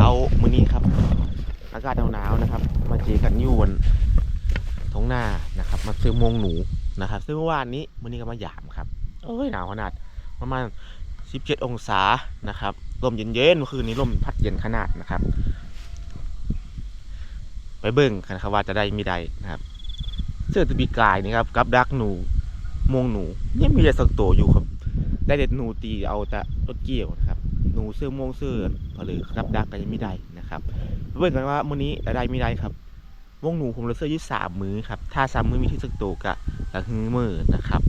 ช้ามื้อนี้ครับ อากาศหนาวๆนะครับ มาเจอกันอยู่บนท้องหน้านะครับ มาซื้อมงหนูนะครับ ซึ่งเมื่อวานนี้มื้อนี้ก็มาหยามครับเอ้ยหนาวขนาดประมาณ 17 องศานะครับลมเย็นๆเมื่อคืนนี้ลมพัดเย็นขนาดนะครับ ไปเบิ่งกันครับว่าจะได้มีใดนะครับเสื้อตะบีกายนี่ครับกับดักหนูมงหนูยังมีแต่สักตัวอยู่ครับ ได้เด็ดหนูตีเอาแต่รถเกี่ยวนะครับ หนูเสื้อม่วงเสื้อผลือกับดักก็ยังไม่ได้นะครับเบิ่งกันว่ามื้อนี้ได้ไม่ได้ครับวงหนูผมเลเสื้อยืดสามมือครับถ้าสามมือมีที่สักตัวกะละหึงมือนะครับ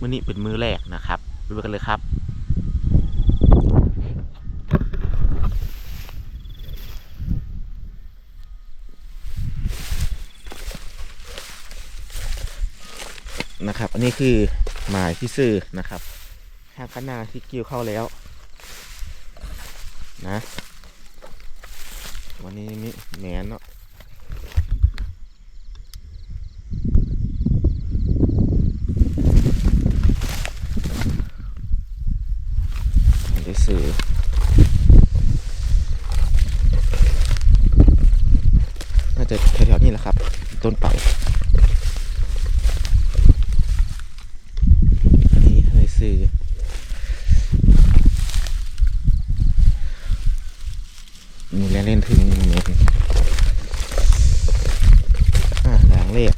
มื้อนี้เป็นมือแรกนะครับไปเบิ่งกันเลยครับนะครับ อันนี้คือหมายที่ซื้อนะครับห้างขนาที่กิ้วเข้าแล้ว นะวันนี้มีแหนนเนาะได้ซื้อน่าจะแถวๆนี้แหละครับ ต้นเป่าอันนี้ให้ซื้อมีแล้วเล่นถึงเมตรอ่าหลังเลข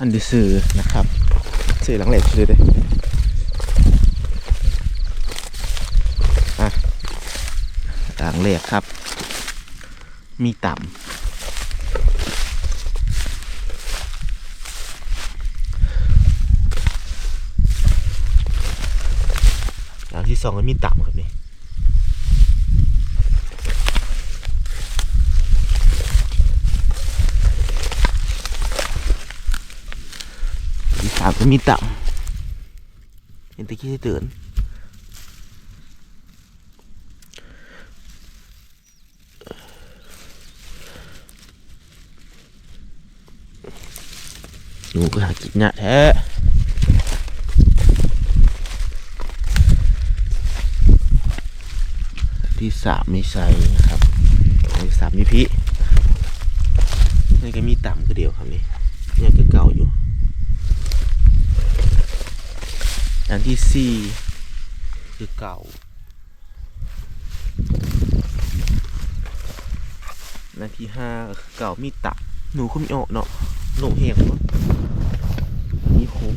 อันที่ซื้อนะครับซื้อหลังเหลขซื้อเลยอะหลังเหลขครับ มีต่ำหลังที่สองก็มีต่ำครับนี่ามก็มีต่ำเห็นตะกี้ที่เตือนหนูก็หากินเนะแท้ที่สามมีไซนะครับอันที่สามมีพินี่ก็มีต่ำคือเดียวครับนี่ยังคือเก่าอยู่ อันที่สี่คือเก่า อันที่ห้าคือเก่ามีตับหนูก็มีออกเนาะหลงเหงาะมีโคม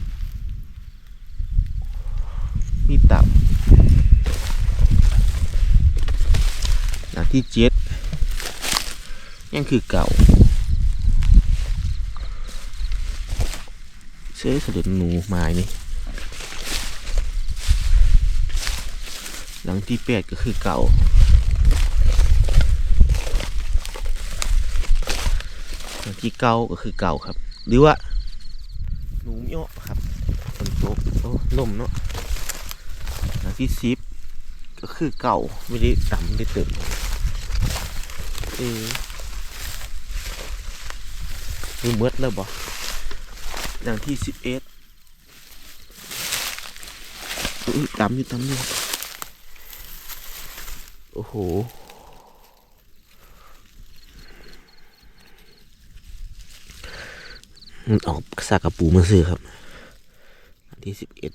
มีตับหลังที่เจ็ดยังคือเก่าเสื้อสะดุดหนูไม้นี่ ลังที่แปดก็คือเก่าหลังที่เก้าก็คือเก่าครับ หรือว่าหนูมิโอะครับฝนตกโอ้ลมเนาะหลังที่สิบก็คือเก่าไม่ได้ต่ำไม่ได้เติมเออดูเมดแล้วบ่อย่างที่สิบเอ็ดอุ้ยตำอยู่ตำอยู่ โอ้โห มันออกสากกระปูมาซื้อครับอันที่สิบเอ็ด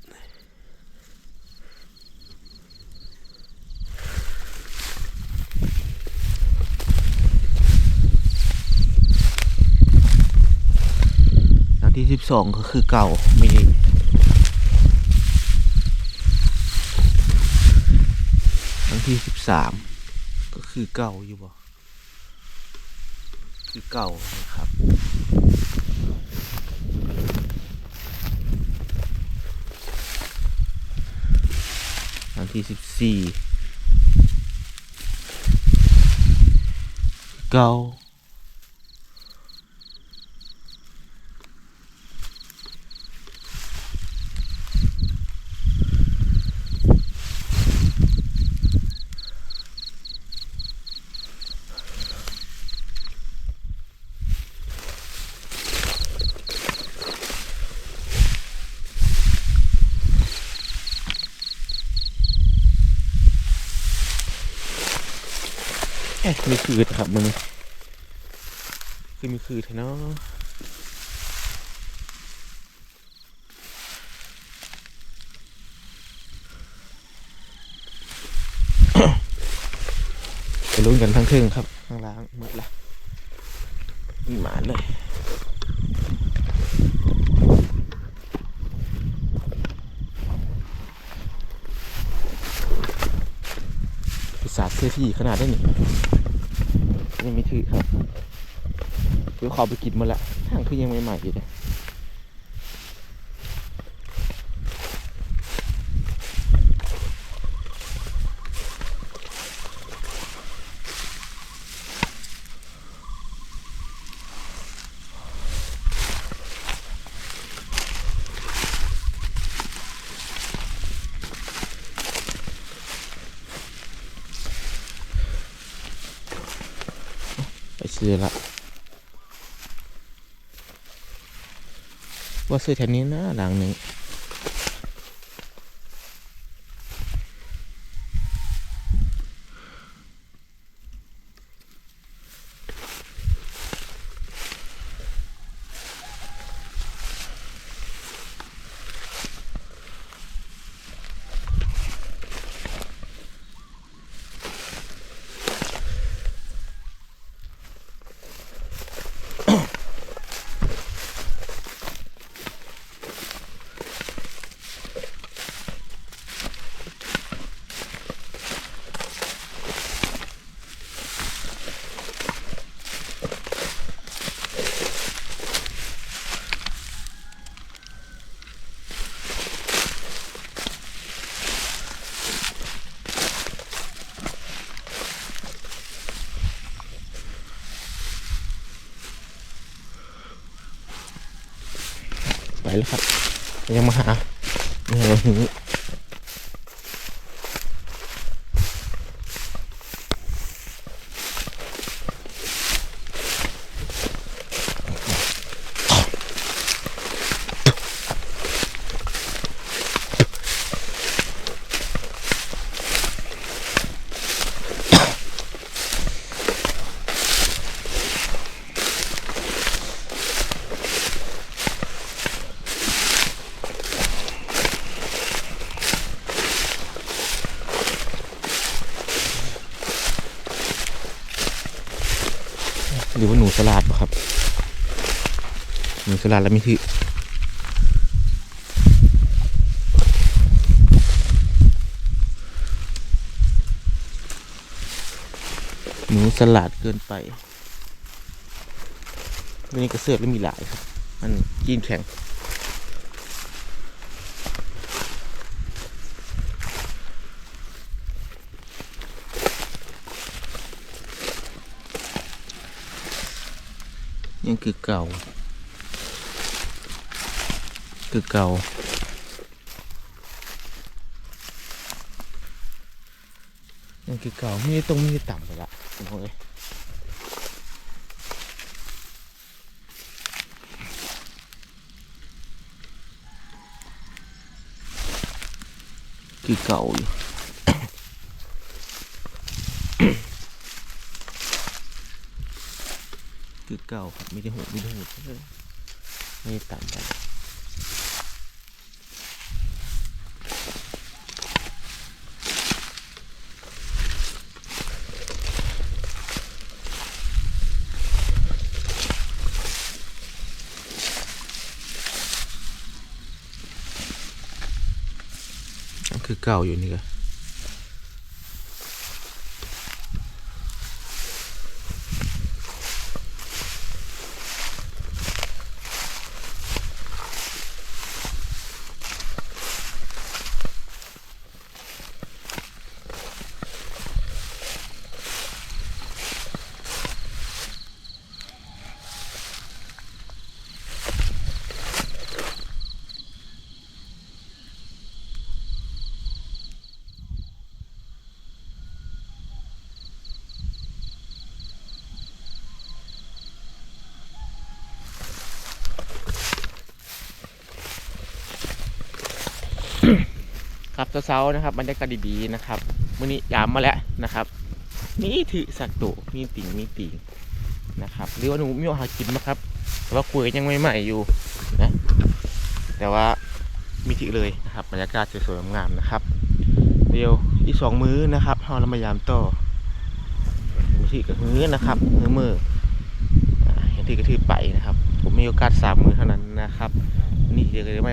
หลังที่สิบสองก็คือเก่าไม่ได้หลัง ที่สิบสามก็คือเก่าอยู่บ่คือเก่านะครับอันที่สิบสี่เก่า มีคือครับมึงคือมีคือเถอะเนาะไปลุ้นกันทั้งครึ่งครับ ข้างล่างหมดละมีหมาเลย ปีศาจเสื้ อที่ขนาดได้นี่ยังไม่ถือครับเดี๋ยวขอไปกินมาละทางคือยังใหม่ๆอยู่เลยื้อละว่าซื้อแถวนี้นะหลังหนึ่ แล้วครับ ยังมาหาเนี่ย หรือว่าหนูสลัดปะครับ หนูสลัดแล้วมีถือหนูสลัดเกินไปวันนี้ก็เสือกแล้วมีหลายครับ มันกินแข็ง ยังคือเก่า คือเก่ายังคือเก่าไม่ได้ตรงไม่ได้ต่ำไปละผมบอกเลยคือเก่าอยู่ คือเก่าครับม่ได้หูม่ได้หูเลยไม่ได้ต่ำไปคือเก่าอยู่นี่ก็ ครับเช้าๆนะครับบรรยากาศดีๆนะครับมื้อนี้ยามมาแล้วนะครับมีถือสักตัวมีติ่งมีติ่งนะครับหรือว่าหนูมีอาหารกินไหมครับ แต่ว่าคุยยังไม่ใหม่อยู่นะแต่ว่ามีถือเลยนะครับบรรยากาศสวยๆงามๆนะครับ เดี๋ยวอีกสองมื้อนะครับเราเรามายามต่อมีถือกับมื้อนะครับมื้อมืออ่าเห็นถือก็ถือไปนะครับ ผมมีโอกาสสามมื้อเท่านั้นนะครับนนี่เจอกันได้ไหม